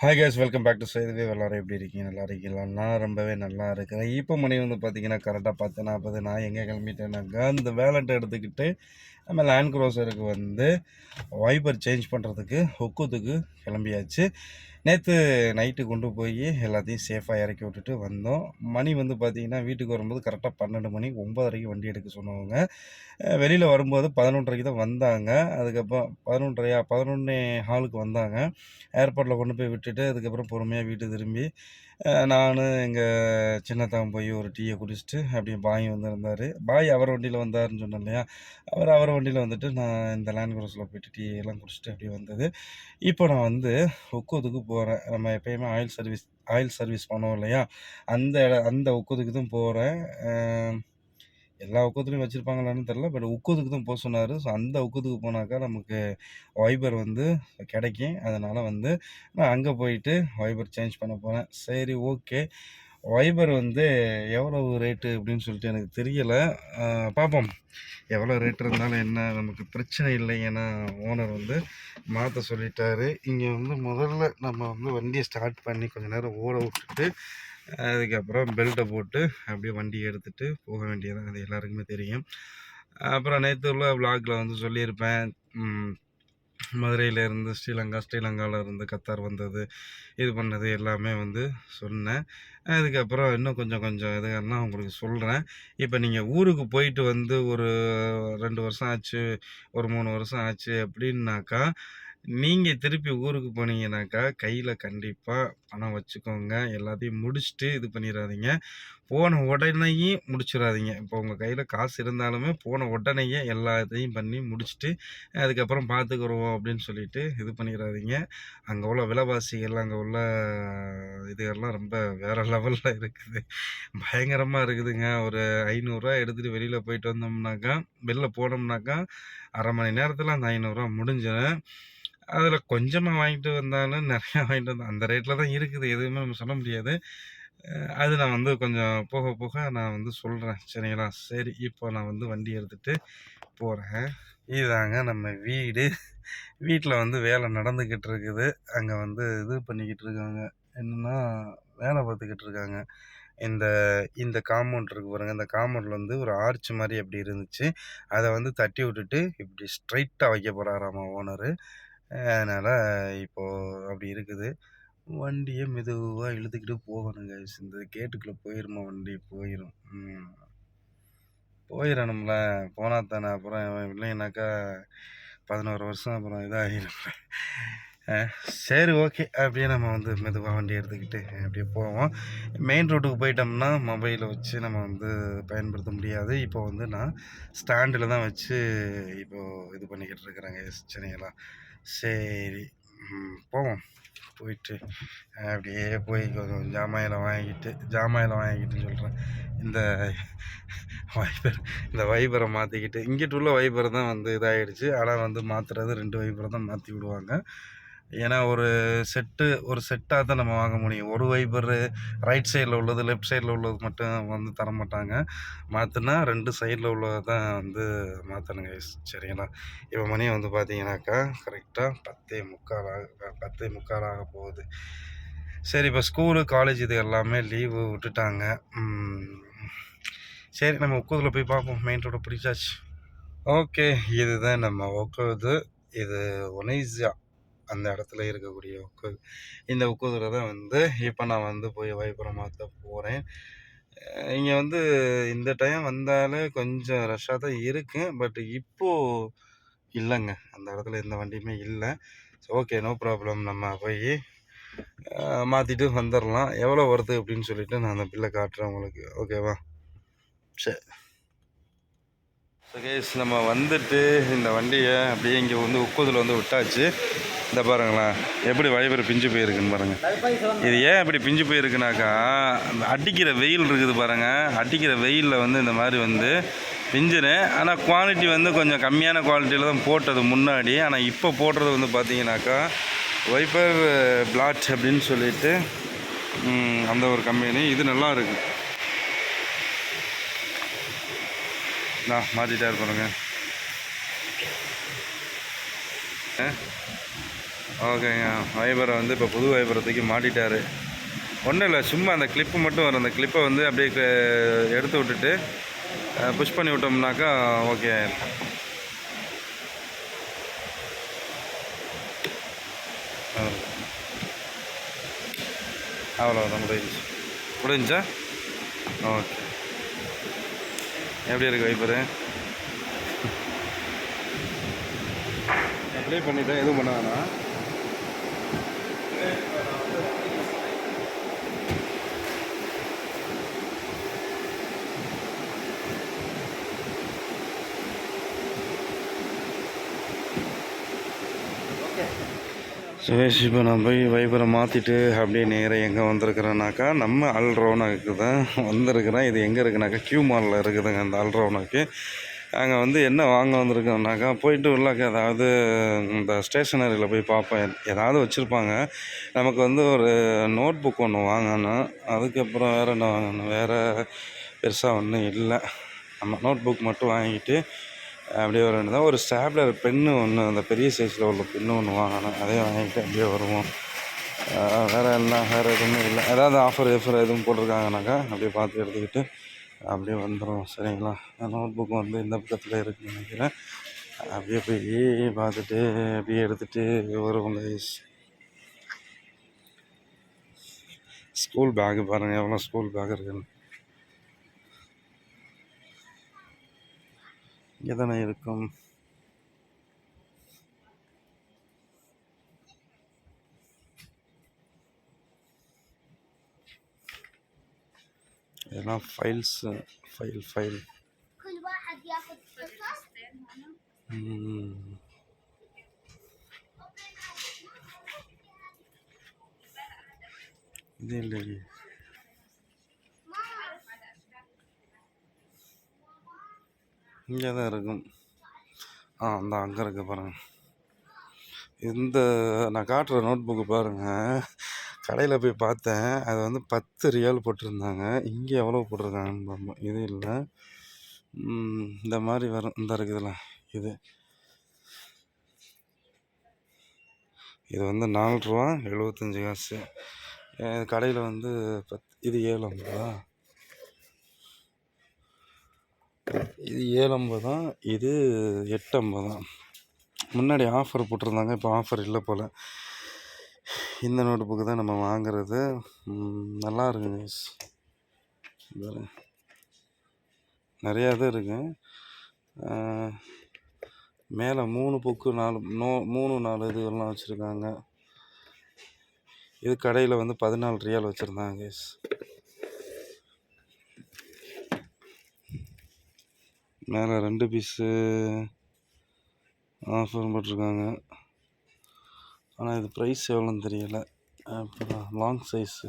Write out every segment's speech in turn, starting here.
Hi guys welcome back to சேதுவே எல்லாரும் எப்படி இருக்கீங்க? நல்லா இருக்கீங்களா? நான் ரொம்பவே நல்லா இருக்கிறேன். இப்போ மணி வந்து பார்த்தீங்கன்னா கரெக்டாக பத்து நாற்பது நான் எங்கே கிளம்பிட்டேனாக்கா இந்த வேலண்ட்டை எடுத்துக்கிட்டு நம்ம லேண்ட் க்ரோசருக்கு வந்து வைப்பர் சேஞ்ச் பண்ணுறதுக்கு ஒக்குத்துக்கு கிளம்பியாச்சு. நேற்று நைட்டு கொண்டு போய் எல்லாத்தையும் சேஃபாக இறக்கி விட்டுட்டு வந்தோம். மணி வந்து பார்த்திங்கன்னா வீட்டுக்கு வரும்போது கரெக்டாக பன்னெண்டு மணி ஒம்பதரைக்கு வண்டி எடுக்க சொன்னவங்க. வெளியில் வரும்போது பதினொன்றரைக்கு தான் வந்தாங்க. அதுக்கப்புறம் பதினொன்றரையா பதினொன்னே ஹாலுக்கு வந்தாங்க. ஏர்போர்ட்டில் கொண்டு போய் விட்டுட்டு அதுக்கப்புறம் பொறுமையாக வீட்டுக்கு திரும்பி நான் எங்கள் சின்னத்தான் போய் ஒரு டீயை குடிச்சிட்டு அப்படியே பாய் வந்திருந்தார். பாய் அவர் வண்டியில் வந்தாருன்னு சொன்னேன் இல்லையா? அவர் அவர் வண்டியில் வந்துட்டு நான் இந்த லேண்ட் குரோஸில் போயிட்டு டீ எல்லாம் குடிச்சிட்டு அப்படியே வந்தது. இப்போ நான் வந்து ஒக்கோதுக்கு போகிறேன் நம்ம எப்பயுமே ஆயில் சர்வீஸ் ஆயில் சர்வீஸ் பண்ணோம் இல்லையா? அந்த அந்த ஒக்கோதுக்கு தான் போகிறேன் எல்லா உக்கத்துலையும் வச்சுருப்பாங்களான்னு தெரில பட் உக்கத்துக்கு தான் போக சொன்னார். ஸோ அந்த உக்கத்துக்கு போனாக்கா நமக்கு வைபர் வந்து கிடைக்கும். அதனால் வந்து நான் அங்கே போயிட்டு வைபர் சேஞ்ச் பண்ண போகிறேன் சரி ஓகே வைபர் வந்து எவ்வளவு ரேட்டு அப்படின்னு சொல்லிட்டு எனக்கு தெரியலை. பார்ப்போம் எவ்வளோ ரேட் இருந்தாலும் என்ன? நமக்கு பிரச்சனை இல்லை ஏன்னா ஓனர் வந்து மாற்ற சொல்லிட்டாரு. இங்கே வந்து முதல்ல நம்ம வந்து வண்டியை ஸ்டார்ட் பண்ணி கொஞ்சம் நேரம் ஓட விட்டுட்டு அதுக்கப்புறம் பெல்ட்டை போட்டு அப்படியே வண்டியை எடுத்துகிட்டு போக வேண்டியதான் அது எல்லாருக்குமே தெரியும். அப்புறம் நேற்று உள்ள விலாகில் வந்து சொல்லியிருப்பேன். மதுரையிலேருந்து ஸ்ரீலங்கா ஸ்ரீலங்காவிலேருந்து கத்தார் வந்தது இது பண்ணது எல்லாமே வந்து சொன்னேன். அதுக்கப்புறம் இன்னும் கொஞ்சம் கொஞ்சம் இதுனால் உங்களுக்கு சொல்கிறேன் இப்போ நீங்கள் ஊருக்கு போயிட்டு வந்து ஒரு ரெண்டு வருஷம் ஆச்சு ஒரு மூணு வருஷம் ஆச்சு அப்படின்னாக்கா நீங்கள் திருப்பி ஊருக்கு போனீங்கனாக்கா, கையில் கண்டிப்பாக பணம் வச்சுக்கோங்க. எல்லாத்தையும் முடிச்சுட்டு இது பண்ணிடாதீங்க. போன உடனேயே முடிச்சிடாதீங்க. இப்போ உங்கள் கையில் காசு இருந்தாலுமே, போன உடனேயே எல்லாத்தையும் பண்ணி முடிச்சுட்டு, அதுக்கப்புறம் பார்த்துக்குருவோம் அப்படின்னு சொல்லிட்டு இது பண்ணிடாதீங்க. அங்கே உள்ள விலைவாசிகள், அங்கே உள்ள இதுகள்லாம் ரொம்ப வேறு லெவலில் இருக்குது. பயங்கரமாக இருக்குதுங்க. ஒரு ஐநூறுரூவா எடுத்துகிட்டு வெளியில் போயிட்டு வந்தோம்னாக்கா, வெளில போனோம்னாக்கா, அரை மணி நேரத்தில் அந்த ஐநூறுரூவா முடிஞ்சிடும் அதில் கொஞ்சமாக வாங்கிட்டு வந்தாலும் நிறையா வாங்கிட்டு வந்தேன் அந்த ரேட்டில் தான் இருக்குது. எதுவுமே நம்ம சொல்ல முடியாது. அது நான் வந்து கொஞ்சம் போக போக நான் வந்து சொல்கிறேன் சரிங்களா? சரி இப்போ நான் வந்து வண்டி எடுத்துகிட்டு போகிறேன் இதுதாங்க நம்ம வீடு. வீட்டில் வந்து வேலை நடந்துக்கிட்டு இருக்குது. அங்கே வந்து இது பண்ணிக்கிட்டு இருக்காங்க. என்னென்னா வேலை பார்த்துக்கிட்டு இருக்காங்க. இந்த இந்த காம்பவுண்ட் இருக்கு பாருங்கள் இந்த காம்பவுண்டில் வந்து ஒரு ஆர்ச் மாதிரி அப்படி இருந்துச்சு. அதை வந்து தட்டி விட்டுட்டு இப்படி ஸ்ட்ரைட்டாக வைக்க போகிறாராமா ஓனரு அதனால் இப்போது அப்படி இருக்குது. வண்டியை மெதுவாக இழுத்துக்கிட்டு போகணுங்க. இந்த கேட்டுக்குள்ளே போயிருமா வண்டி போயிடும் போயிடணும்ல போனால் தானே அப்புறம் இல்லைன்னாக்கா பதினோரு வருஷம் அப்புறம் இதாகிடும் சரி ஓகே. அப்படியே நம்ம வந்து மெதுவாக வண்டி எடுத்துக்கிட்டு அப்படியே போவோம். மெயின் ரோட்டுக்கு போயிட்டோம்னா மொபைலை வச்சு நம்ம வந்து பயன்படுத்த முடியாது. இப்போ வந்து நான் ஸ்டாண்டில் தான் வச்சு இப்போது இது பண்ணிக்கிட்டு இருக்கிறேங்க. சென்னையெல்லாம். சரி. போவோம். போயிட்டு அப்படியே போய் கொஞ்சம் ஜாமாயில் வாங்கிட்டு ஜாமாயில் வாங்கிட்டு சொல்கிறேன் இந்த வைபர் இந்த வைபரை மாற்றிக்கிட்டு இங்கிட்டு உள்ள வைபர் தான் வந்து இதாகிடுச்சு ஆனால் வந்து மாற்றுறது ரெண்டு வைபரை தான் மாற்றி விடுவாங்க. ஏன்னா ஒரு செட்டு ஒரு செட்டாக தான் நம்ம வாங்க முடியும். ஒரு வைபரு ரைட் சைடில் உள்ளது லெஃப்ட் சைடில் உள்ளது மட்டும் வந்து தர மாட்டாங்க. மாற்றினா ரெண்டு சைடில் உள்ளதை தான் வந்து மாற்றணுங்க சரிங்களா? இப்போ மணி வந்து பார்த்தீங்கன்னாக்கா கரெக்டாக பத்தே முக்கால் ஆக பத்தே முக்கால் ஆக போகுது. சரி இப்போ ஸ்கூலு காலேஜ் இது எல்லாமே லீவு விட்டுட்டாங்க. சரி நம்ம உக்கூதில் போய் பார்ப்போம். மெயின் ரோடு பிடிச்சாச்சு. ஓகே இதுதான் நம்ம உக்குது இது ஒனைசியா அந்த இடத்துல இருக்கக்கூடிய உக்கு இந்த உக்குதிரை தான் வந்து இப்போ நான் வந்து போய் வைப்புறம் மாற்ற போகிறேன் இங்கே வந்து இந்த டைம் வந்தாலே கொஞ்சம் ரஷ்ஷாக தான் இருக்குது பட் இப்போது இல்லைங்க. அந்த இடத்துல எந்த வண்டியுமே இல்லை. ஸோ ஓகே நோ ப்ராப்ளம் நம்ம போய் மாற்றிட்டு வந்துடலாம் எவ்வளோ வருது அப்படின்னு சொல்லிட்டு நான் அந்த பில்லை காட்டுறேன் உங்களுக்கு. ஓகேவா சரி. கேஸ் நம்ம வந்துட்டு இந்த வண்டியை அப்படியே இங்கே வந்து உக்குதில் வந்து விட்டாச்சு. இந்த பாருங்களேன் எப்படி வைபர் பிஞ்சு போயிருக்குன்னு பாருங்கள் இது ஏன் இப்படி பிஞ்சு போயிருக்குனாக்கா அடிக்கிற வெயில் இருக்குது பாருங்கள் அடிக்கிற வெயிலில் வந்து இந்த மாதிரி வந்து பிஞ்சுரு ஆனால் குவாலிட்டி வந்து கொஞ்சம் கம்மியான குவாலிட்டியில் தான் போட்டது முன்னாடி. ஆனால் இப்போ போடுறது வந்து பார்த்தீங்கன்னாக்கா வைப்பர் பிளாட் eh, அப்படின்னு சொல்லிட்டு அந்த ஒரு கம்பெனி இது நல்லா இருக்குது நான் மாற்றிட்டே இருப்பாருங்க ஓகேங்க வைபரை வந்து இப்போ புது வைபரத்துக்கு மாட்டிட்டார். ஒன்றும் இல்லை சும்மா அந்த கிளிப்பு மட்டும் வரும். அந்த கிளிப்பை வந்து அப்படியே எடுத்து விட்டுட்டு புஷ் பண்ணி விட்டோம்னாக்கா ஓகே அவ்வளோதான் முடிஞ்சிச்சு. முடிஞ்சா? ஓகே எப்படி இருக்கு வைப்பரு அப்படியே பண்ணிட்டேன் எதுவும் பண்ண வேணாம். சுரேஷ் இப்போ நான் போய் வைபரை மாற்றிட்டு அப்படியே நேராக எங்கே வந்திருக்கிறேனாக்கா நம்ம அல்ரோனாக்கு தான் வந்திருக்கிறேன். இது எங்கே இருக்குனாக்கா கியூ மாலில் இருக்குதுங்க அந்த அல்ரோனாக்கு அங்கே வந்து என்ன வாங்க வந்திருக்கோம்னாக்கா போயிட்டு உள்ளாக்க ஏதாவது இந்த ஸ்டேஷனரியில் போய் பார்ப்பேன். ஏதாவது வச்சுருப்பாங்க. நமக்கு வந்து ஒரு நோட் புக் ஒன்று வாங்கணும். அதுக்கப்புறம் வேறு என்ன வாங்கணும்? வேறு பெருசாக ஒன்றும் இல்லை. நம்ம நோட் புக் மட்டும் வாங்கிட்டு அப்படியே வர தான். ஒரு ஸ்டாப்லர் பென்னு ஒன்று அந்த பெரிய சைஸில் உள்ள பென்னு ஒன்று வாங்கினேன். அதையும் வாங்கிட்டு அப்படியே வருவோம். வேறு என்ன வேறு எதுவுமே இல்லை. ஏதாவது ஆஃபர் எஃபர் எதுவும் போட்டிருக்காங்கனாக்கா அப்படியே பார்த்து எடுத்துக்கிட்டு அப்படியே வந்துடும் சரிங்களா? நோட் புக் வந்து இந்த பக்கத்தில் இருக்குன்னு நினைக்கிறேன். அப்படியே போய் பார்த்துட்டு அப்படியே எடுத்துகிட்டு வருவோம் கைஸ் ஸ்கூல் பேக்கு பாருங்கள் எவ்வளோ ஸ்கூல் பேக் இருக்குன்னு. எதனை இருக்கும்? இதெல்லாம் ஃபைல்ஸ் ஃபைல் ஃபைல் இது இல்லை இங்கே தான் இருக்கும். ஆ அந்த அங்கே இருக்கு பாருங்க. இந்த நான் காட்டுற நோட் புக்கு பாருங்கள் கடையில் போய் பார்த்தேன். அது வந்து பத்து ரியால் போட்டிருந்தாங்க. இங்கே எவ்வளோ போட்டிருக்காங்கன்னு பார்ப்போம் இது இல்லை. இந்த மாதிரி வரும். இந்த இருக்குதுல்ல இது. இது வந்து நாலு ரூபா எழுபத்தஞ்சி காசு. கடையில் வந்து பத் இது ஏழு ஐம்பதா? இது ஏழு ஐம்பது தான் இது எட்டு ஐம்பது தான் முன்னாடி ஆஃபர் போட்டிருந்தாங்க இப்போ ஆஃபர் இல்லை போல். இந்த நோட்டு புக்கு தான் நம்ம வாங்குறது. நல்லா இருக்குங்க guys. நிறையா இது இருக்கு. மேலே மூணு புக்கு நாலு நோ மூணு நாலு இதுவெல்லாம் வச்சுருக்காங்க. இது கடையில் வந்து பதினாலு ரியால் வச்சுருந்தாங்க கேஸ் மேலே ரெண்டு பீஸு ஆஃபர் போட்டிருக்காங்க. ஆனால் இது ப்ரைஸ் எவ்வளோன்னு தெரியலை. அப்புறம் லாங் சைஸு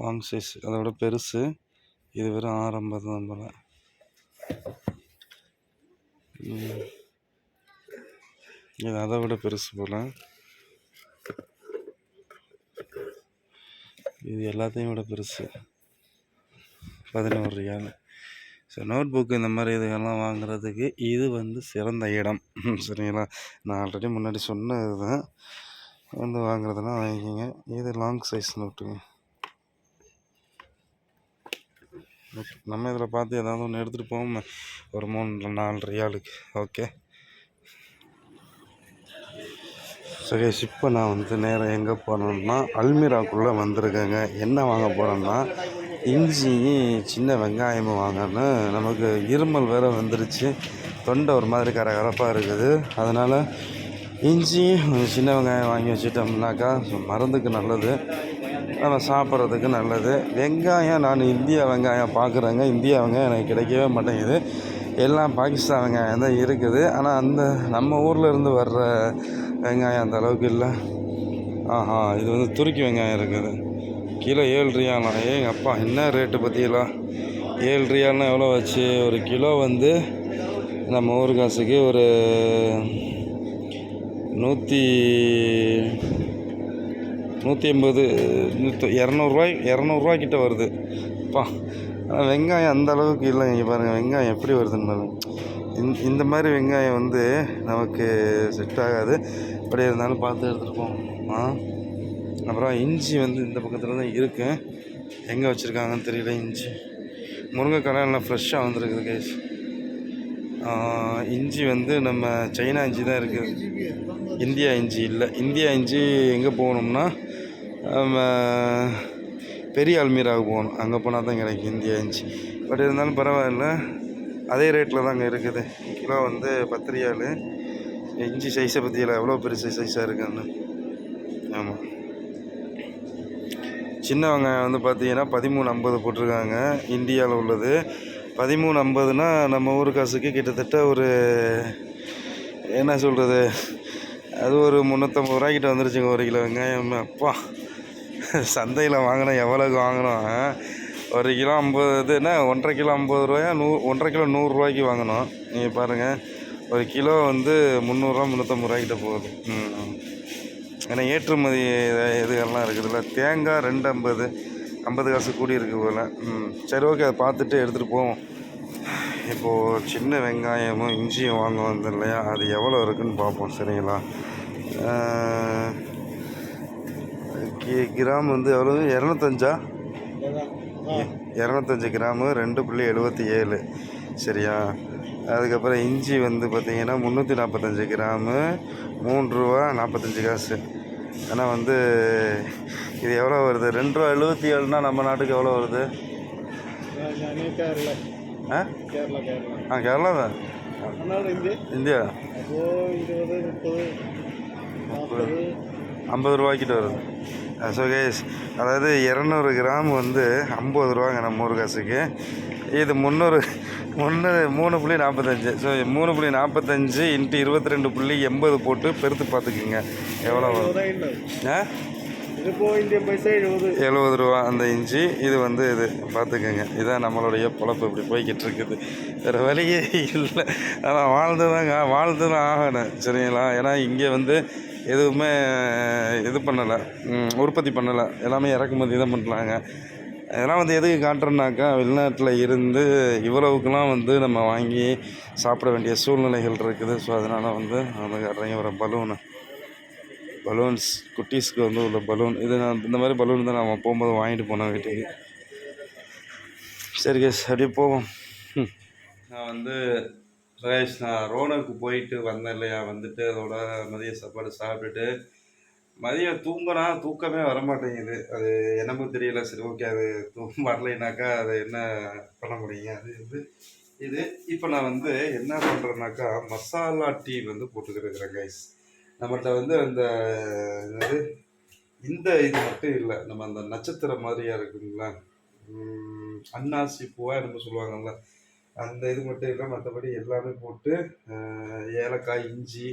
லாங் சைஸ் அதை விட பெருசு. இது வெறும் ஆறு தான் போல். இது அதை விட பெருசு போல். இது எல்லாத்தையும் விட பெருசு. பதினோரு ரியால். ஸோ நோட் புக்கு இந்த மாதிரி இதுகள்லாம் வாங்குறதுக்கு இது வந்து சிறந்த இடம். சரிங்களா? நான் ஆல்ரெடி முன்னாடி சொன்னது தான் வந்து வாங்குறதுனா வாங்கிக்கோங்க. இது லாங் சைஸ் நோட்டுங்க ஓகே நம்ம இதில் பார்த்து ஏதாவது ஒன்று எடுத்துகிட்டு போவோம். ஒரு மூணு நாலு ரியாலுக்கு ஓகே சரி இப்போ நான் வந்து நேராக எங்கே போகிறேன்னா அல்மீராக்குள்ளே வந்திருக்கேங்க. என்ன வாங்க போகிறேன்னா இஞ்சி சின்ன வெங்காயமும் வாங்கன்னு நமக்கு இருமல் வேறு வந்துருச்சு. தொண்டை ஒரு மாதிரி கரகரப்பாக இருக்குது. அதனால் இஞ்சி சின்ன வெங்காயம் வாங்கி வச்சுட்டோம்னாக்கா மருந்துக்கு நல்லது. நம்ம சாப்பிட்றதுக்கு நல்லது. வெங்காயம் நான் இந்தியா வெங்காயம் பார்க்குறேங்க இந்தியா வெங்காயம் எனக்கு கிடைக்கவே மாட்டேங்குது. எல்லாம் பாகிஸ்தான் வெங்காயம் தான் இருக்குது. ஆனால் அந்த நம்ம ஊரில் இருந்து வர்ற வெங்காயம் அந்த அளவுக்கு இல்லை. ஆஹா இது வந்து துருக்கி வெங்காயம் இருக்குது. கிலோ ஏழு ரியாலாம் ஏங்க அப்பா என்ன ரேட்டு பற்றியலாம் ஏழு ரியால்னா எவ்வளோ ஆச்சு? ஒரு கிலோ வந்து நம்ம ஊர் காசுக்கு ஒரு நூற்றி நூற்றி எண்பது நூற்றி இரநூறுவாய் இரநூறுவா கிட்ட வருது. அப்பா ஆனால் வெங்காயம் அந்த அளவுக்கு இல்லை இங்கே பாருங்கள் வெங்காயம் எப்படி வருதுன்னு பாருங்க. இந்த மாதிரி வெங்காயம் வந்து நமக்கு செட் ஆகாது. அப்படியே இருந்தாலும் பார்த்து எடுத்துகிட்டு போவோம் ஆ? அப்புறம் இஞ்சி வந்து இந்த பக்கத்தில் தான் இருக்குது எங்கே வச்சுருக்காங்கன்னு தெரியல இஞ்சி. முருங்கைக்காய் எல்லாம் ஃப்ரெஷ்ஷாக வந்திருக்குது கேஸ் இஞ்சி வந்து நம்ம சைனா இஞ்சி தான் இருக்குது இந்தியா இஞ்சி இல்லை. இந்தியா இஞ்சி எங்கே போகணும்னா நம்ம பெரிய அல்மீராவுக்கு போகணும். அங்கே போனால் தான் கிடைக்கும் இந்தியா இஞ்சி. பட் இருந்தாலும் பரவாயில்ல. அதே ரேட்டில் தாங்க இருக்குது. கிலோ வந்து பத்து ரியாலு இஞ்சி சைஸை பற்றியில் எவ்வளோ பெருசு சைஸாக இருக்குன்னு. ஆமாம் சின்ன வெங்காயம் வந்து பார்த்தீங்கன்னா பதிமூணு ஐம்பது போட்டிருக்காங்க. இந்தியாவில் உள்ளது. பதிமூணு ஐம்பதுனா நம்ம ஊர் காசுக்கு கிட்டத்தட்ட ஒரு என்ன சொல்கிறது அது ஒரு முந்நூற்றம்பது ரூபாய்க்கிட்ட வந்துருச்சுங்க ஒரு கிலோ வெங்காயம். அப்பா சந்தையில் வாங்கினோம் எவ்வளோக்கு வாங்கினோம் ஒரு கிலோ ஐம்பது இதுன்னா ஒன்றரை கிலோ ஐம்பது ரூபாயா? நூ ஒன்றரை கிலோ நூறுரூவாய்க்கு வாங்கினோம் நீங்கள் பாருங்கள் ஒரு கிலோ வந்து முந்நூறுரூவா முந்நூற்றம்பது ரூபாய்க்கிட்ட போகுது. ம் ஏன்னா ஏற்றுமதி இது- இதுகள்லாம் இருக்குதுல்ல. தேங்காய் ரெண்டு ஐம்பது ஐம்பது காசு கூடி இருக்கு போல். ம் சரி ஓகே அதை பார்த்துட்டு எடுத்துகிட்டு போவோம். இப்போது சின்ன வெங்காயமும் இஞ்சியும் வாங்க வந்தோம் இல்லையா? அது எவ்வளோ இருக்குன்னு பார்ப்போம் சரிங்களா? கிராம் வந்து எவ்வளோ இரநூத்தஞ்சா? இரநூத்தஞ்சு கிராமு ரெண்டு புள்ளி எழுபத்தி ஏழு. சரியா? அதுக்கப்புறம் இஞ்சி வந்து பார்த்திங்கன்னா முந்நூற்றி நாற்பத்தஞ்சு கிராமு மூன்று ரூபா நாற்பத்தஞ்சி காசு. ஆனால் வந்து இது எவ்வளோ வருது? ரெண்டு ரூபா எழுபத்தி ஏழுனா நம்ம நாட்டுக்கு எவ்வளோ வருது? ஆ? ஆ கேரளா தான். இந்தியா? ஐம்பது ரூபாய்க்கிட்ட வருது. சுகேஷ் அதாவது இரநூறு கிராம் வந்து ஐம்பது ரூபாங்க நம்ம ஊர் காசுக்கு. இது முந்நூறு ஒன்று மூணு புள்ளி நாற்பத்தஞ்சு ஸோ மூணு புள்ளி நாற்பத்தஞ்சு இன்ட்டு இருபத்தி ரெண்டு புள்ளி எண்பது போட்டு பெருத்து பார்த்துக்குங்க. எவ்வளோ ஆ? எழுபது. ரூபா அந்த இஞ்சி இது வந்து இது. பார்த்துக்கோங்க. இதான் நம்மளுடைய பொழப்பு. இப்படி போய்கிட்டு இருக்குது. வேறு வழியே இல்லை. ஆனால் வாழ்ந்து தாங்க வாழ்ந்து தான் ஆகணும். சரிங்களா? ஏன்னா இங்கே வந்து எதுவுமே இது பண்ணலை. உற்பத்தி பண்ணலை. எல்லாமே இறக்குமதி தான் பண்ணலாங்க. இதெல்லாம் வந்து எதுக்கு காட்டுறேன்னாக்கா வெளிநாட்டில் இருந்து இவ்வளவுக்குலாம் வந்து நம்ம வாங்கி சாப்பிட வேண்டிய சூழ்நிலைகள் இருக்குது. ஸோ அதனால் வந்து வந்து காட்டுறீங்க ஒரு பலூனு பலூன்ஸ் குட்டீஸ்க்கு வந்து உள்ள பலூன் இது நான் இந்த மாதிரி பலூன் தான் நான் போகும்போது வாங்கிட்டு போனேன் வீட்டுக்கு. சரி கேஸ் அப்படியே போவோம். நான் வந்து சுரேஷ் நான் ரோனருக்கு போயிட்டு வந்தேன் இல்லையா? வந்துட்டு அதோட மதிய சாப்பாடு சாப்பிட்டுட்டு மதியம் தூங்கினா தூக்கமே வர மாட்டேங்குது அது என்னமோ தெரியல. சரி ஓகே அது தூக்கம் வரலைனாக்கா அதை என்ன பண்ண முடியுங்க? அது வந்து இது இப்போ நான் வந்து என்ன பண்ணுறேன்னாக்கா மசாலா டீ வந்து போட்டுக்கிறேன் கைஸ் நம்மகிட்ட வந்து அந்த என்னது இந்த இது மட்டும் இல்லை. நம்ம அந்த நட்சத்திரம் மாதிரியா இருக்குங்களா? அன்னாசி பூவாக நம்ம சொல்லுவாங்கல்ல. அந்த இது மட்டும் இல்லை. மற்றபடி எல்லாமே போட்டு ஏலக்காய் இஞ்சி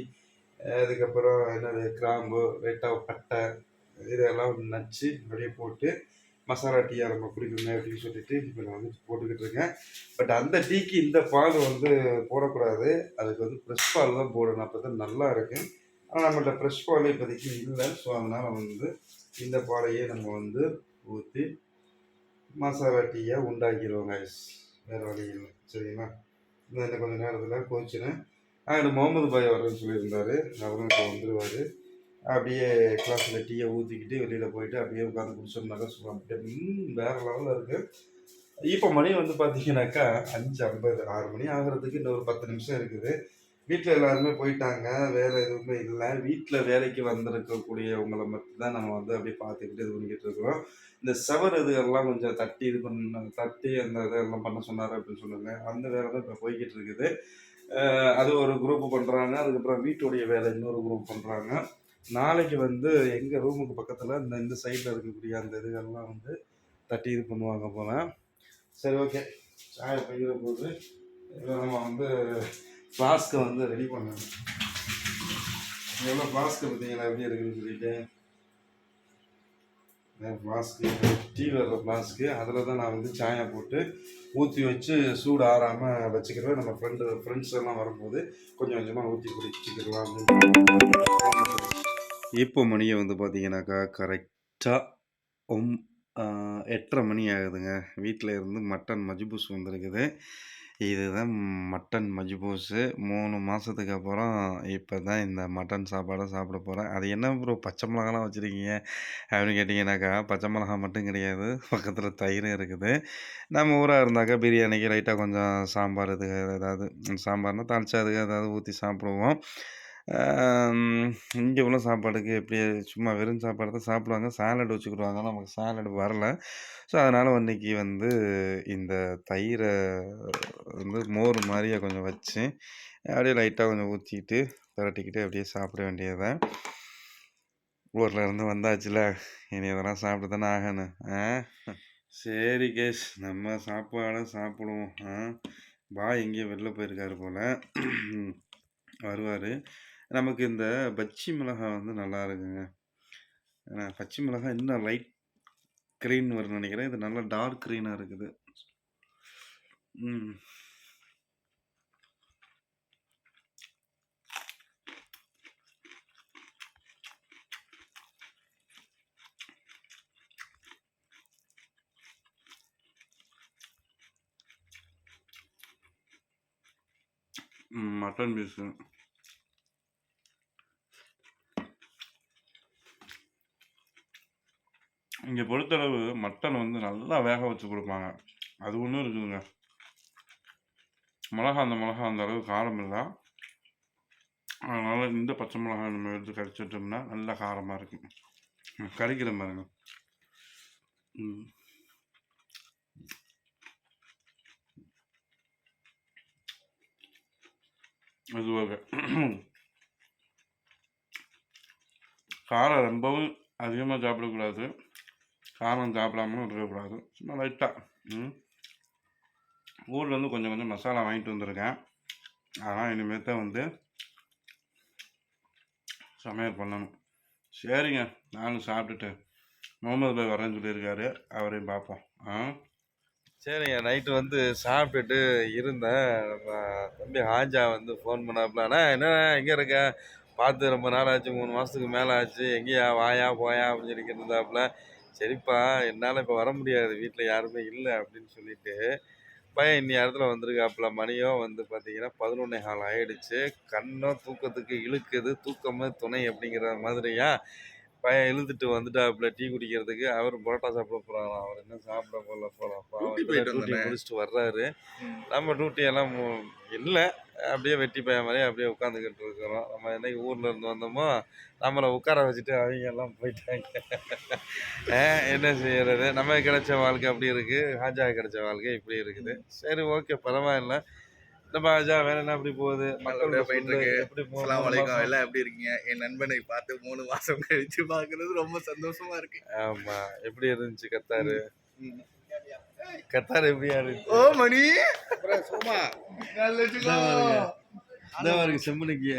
அதுக்கப்புறம் என்னது கிராம்பு லைட்டாக பட்டை இதெல்லாம் நச்சு அப்படியே போட்டு மசாலா டீயாக நம்ம குடிக்கணுங்க அப்படின்னு சொல்லிட்டு இப்போ நான் வந்து போட்டுக்கிட்டு இருக்கேன். பட் அந்த டீக்கு இந்த பால் வந்து போடக்கூடாது. அதுக்கு வந்து ஃப்ரெஷ் பால் தான் போடணும். அப்போ தான் நல்லா இருக்கும். ஆனால் நம்மள்ட்ட ஃப்ரெஷ் பால் இப்போதைக்கு இல்லை. ஸோ அதனால் வந்து இந்த பாலையே நம்ம வந்து ஊற்றி மசாலா டீயாக உண்டாக்கிடுவோம் ஐஸ் வேறு வழி இல்லை. சரிங்களா? இன்னும் இன்னும் கொஞ்சம் நேரத்தில் கோச்சினேன் அங்கிட்டு முகமது பாய் வரேன்னு சொல்லியிருந்தார். அவரும் இப்போ வந்துடுவார் அப்படியே கிளாஸில் டீயை ஊற்றிக்கிட்டு வெளியில் போயிட்டு அப்படியே உட்காந்து குடிச்சோம்னாக்கா சொல்லலாம் அப்படியே வேறு லெவலில் இருக்குது இப்போ மணி வந்து பார்த்தீங்கன்னாக்கா அஞ்சு ஐம்பது ஆறு மணி ஆகிறதுக்கு இன்னும் ஒரு பத்து நிமிஷம் இருக்குது. வீட்டில் எல்லாருமே போயிட்டாங்க. வேலை எதுவுமே இல்லை. வீட்டில் வேலைக்கு வந்திருக்கக்கூடியவங்களை மட்டும் தான் நம்ம வந்து அப்படியே பார்த்துக்கிட்டு இது பண்ணிக்கிட்டு இருக்கிறோம். இந்த செவர் இதுகள்லாம் கொஞ்சம் தட்டி இது பண்ண தட்டி அந்த இதெல்லாம் பண்ண சொன்னார் அப்படின்னு சொன்னாங்க அந்த வேலை தான் இப்போ போய்கிட்டு இருக்குது. அது ஒரு குரூப் பண்ணுறாங்க அதுக்கப்புறம் வீட்டுடைய வேலை இன்னொரு குரூப் பண்ணுறாங்க நாளைக்கு வந்து எங்கள் ரூமுக்கு பக்கத்தில் இந்த இந்த சைடில் இருக்கக்கூடிய அந்த இதுகள்லாம் வந்து தட்டி இது பண்ணுவாங்க போல. சரி ஓகே சாய் பைக்கிற போது நம்ம வந்து ஃப்ளாஸ்க்கை வந்து ரெடி பண்ணணும். எவ்வளோ ஃப்ளாஸ்க்கு பார்த்தீங்களா? எப்படி இருக்குன்னு சொல்லிட்டு. ஃப்ளாஸ்க்கு டீ வர்ற ஃப்ளாஸ்க்கு அதில் தான் நான் வந்து சாயை போட்டு ஊற்றி வச்சு சூடு ஆறாமல் வச்சுக்கிறேன் நம்ம ஃப்ரெண்டு ஃப்ரெண்ட்ஸ் எல்லாம் வரும்போது கொஞ்சம் கொஞ்சமாக ஊற்றி குடிச்சிக்கலாம் இப்போ மணியை வந்து பார்த்தீங்கன்னாக்கா கரெக்டாக ஒம் எட்டரை மணி ஆகுதுங்க. வீட்டில் இருந்து மட்டன் மஜ்பூஸ் வந்திருக்குது. இதுதான் மட்டன் மஜ்பூஸு. மூணு மாதத்துக்கு அப்புறம் இப்போ தான் இந்த மட்டன் சாப்பாடை சாப்பிட போகிறேன் அது என்ன ப்ரோ பச்சை மிளகாலாம் வச்சுருக்கீங்க? அப்படின்னு கேட்டிங்கன்னாக்கா பச்சை மிளகா மட்டும் கிடையாது. பக்கத்தில் தயிரும் இருக்குது. நம்ம ஊராக இருந்தாக்கா பிரியாணிக்கு லைட்டாக கொஞ்சம் சாம்பார் இதுக்கு ஏதாவது சாம்பார்னா தாளிச்சா அதுக்கு ஏதாவது ஊற்றி சாப்பிடுவோம். இங்கே உள்ள சாப்பாடுக்கு எப்படி சும்மா வெறும் சாப்பாடு தான் சாப்பிடுவாங்க. சாலட் வச்சுக்கிடுவாங்க. நமக்கு சாலட் வரல. ஸோ அதனால் இன்றைக்கி வந்து இந்த தயிரை வந்து மோர் மாதிரியே கொஞ்சம் வச்சு அப்படியே லைட்டாக கொஞ்சம் ஊற்றிக்கிட்டு பிரட்டிக்கிட்டு அப்படியே சாப்பிட வேண்டியதுதான். ஊரில் இருந்து வந்தாச்சுல. இனி இதெல்லாம் சாப்பிட்டு தானே ஆகணும். ஆ? சரி கேஷ். நம்ம சாப்பாடை சாப்பிடுவோம். ஆ? பா எங்கேயோ வெளில போயிருக்காரு போல். வருவார். நமக்கு இந்த பச்சி மிளகாய் வந்து நல்லா இருக்குங்க. ஏன்னா பச்சை மிளகாய் இன்னும் லைட் க்ரீன் வரும்னு நினைக்கிறேன். இது நல்லா டார்க் க்ரீனாக இருக்குது. ம் மட்டன் பீஸு. இங்கே பொறுத்தளவு மட்டன் வந்து நல்லா வேக வச்சு கொடுப்பாங்க. அது ஒன்றும் இருக்குதுங்க. மிளகா அந்த மிளகா அந்த அளவு காரம் இல்லை. அதனால் இந்த பச்சை மிளகா நம்ம எடுத்து கடிச்சிட்டோம்னா நல்லா காரமாக இருக்கும். கறிக்கிற பாருங்க. ம். அது காரம் ரொம்பவும் அதிகமாக சாப்பிடக்கூடாது. காரம் சாப்பிடாமலும் இருக்கக்கூடாது சும்மா லைட்டாக ம். ஊர்லேருந்து கொஞ்சம் கொஞ்சம் மசாலா வாங்கிட்டு வந்திருக்கேன். அதெல்லாம் இனிமேல் தான் வந்து சமையல் பண்ணணும். சரிங்க. நானும் சாப்பிட்டுட்டு முகமது பாய் வரேன்னு சொல்லியிருக்காரு. அவரையும் பார்ப்போம். ஆ? சரிங்க. நைட்டு வந்து சாப்பிட்டுட்டு இருந்தேன். நம்ம தம்பி ஹாஜா வந்து ஃபோன் பண்ணாப்புல அண்ணா என்ன எங்கே இருக்க? பார்த்து ரொம்ப நாள் ஆச்சு மூணு மாதத்துக்கு மேலே ஆச்சு எங்கேயா வாயா போயா? அப்படின்னு சொல்லி இருந்தாப்புல. சரிப்பா என்னால் இப்போ வர முடியாது வீட்டில் யாருமே இல்லை அப்படின்னு சொல்லிட்டு பையன் இன்னி இடத்துல வந்திருக்காப்புல. மணியும் வந்து பார்த்தீங்கன்னா பதினொன்னே கால் ஆயிடுச்சு. கண்ணும் தூக்கத்துக்கு இழுக்குது. தூக்கமே துணை அப்படிங்கிற மாதிரியா? பையன் இழுத்துட்டு வந்துட்டாப்புல டீ குடிக்கிறதுக்கு. அவர் பரோட்டா சாப்பிட போகிறாங்க அவர் என்ன சாப்பிட போல போகலாம். முடிச்சுட்டு வர்றாரு. நம்ம டியூட்டி எல்லாம் இல்லை. அப்படியே வெட்டி பையன் மாதிரி அப்படியே உட்காந்துக்கிட்டு இருக்கிறோம். நம்ம என்னைக்கு ஊர்ல இருந்து வந்தோமோ நம்மளை உட்கார வச்சுட்டு அவங்க எல்லாம் போயிட்டாங்க. என்ன செய்யறது? நம்ம கிடைச்ச வாழ்க்கை அப்படி இருக்கு. ஹாஜா கிடைச்ச வாழ்க்கை இப்படி இருக்குது. சரி ஓகே பரவாயில்ல. நம்ம ஹாஜா வேற என்ன அப்படி போகுது? மக்களோட நல்லபடியா போயிட்டு இருக்கு. எல்லாம் எப்படி இருக்கீங்க? என் நண்பனை பார்த்து மூணு மாசம் கழிச்சு பாக்குறது ரொம்ப சந்தோஷமா இருக்கு. ஆமா எப்படி இருந்துச்சு கத்தாரு. கத்தார் எப்படியா இருந்துச்சு ஓ மணி. சோமா. நல்ல இந்த பாருங்க. செம்பனுக்கு